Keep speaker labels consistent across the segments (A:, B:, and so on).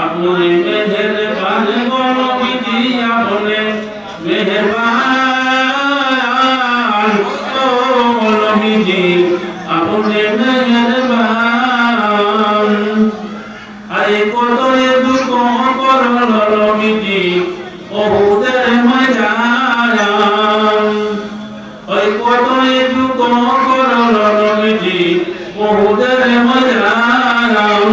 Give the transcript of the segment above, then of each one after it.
A: আপনি মেহের বান গণবিধি আপনি মেহরবান ও গণবিধি আপনি মেহরবান। আরে কত দুঃখ করল রবিজি ওদের মজারাম। ওই কত দুঃখ করল রবিজি ওদের মজারাম।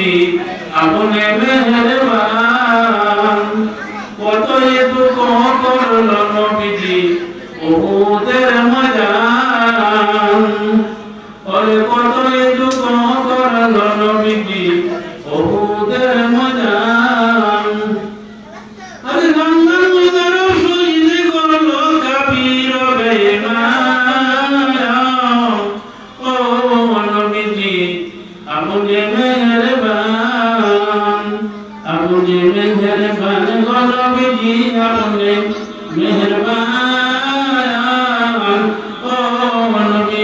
A: নবীজি আপনি মেহরবান। কত এ দুঃখ করল নবীজি ওদের মজান ওরে কত এ দুঃখ করল নবীজি ওদের মজান আরে গঙ্গা মজার সইলে করল কাবির বেমান ও নবীজি, আপনি মেহরবান। আপনি মেহরবান গরবজি আপনি মেহরবান ও আপনি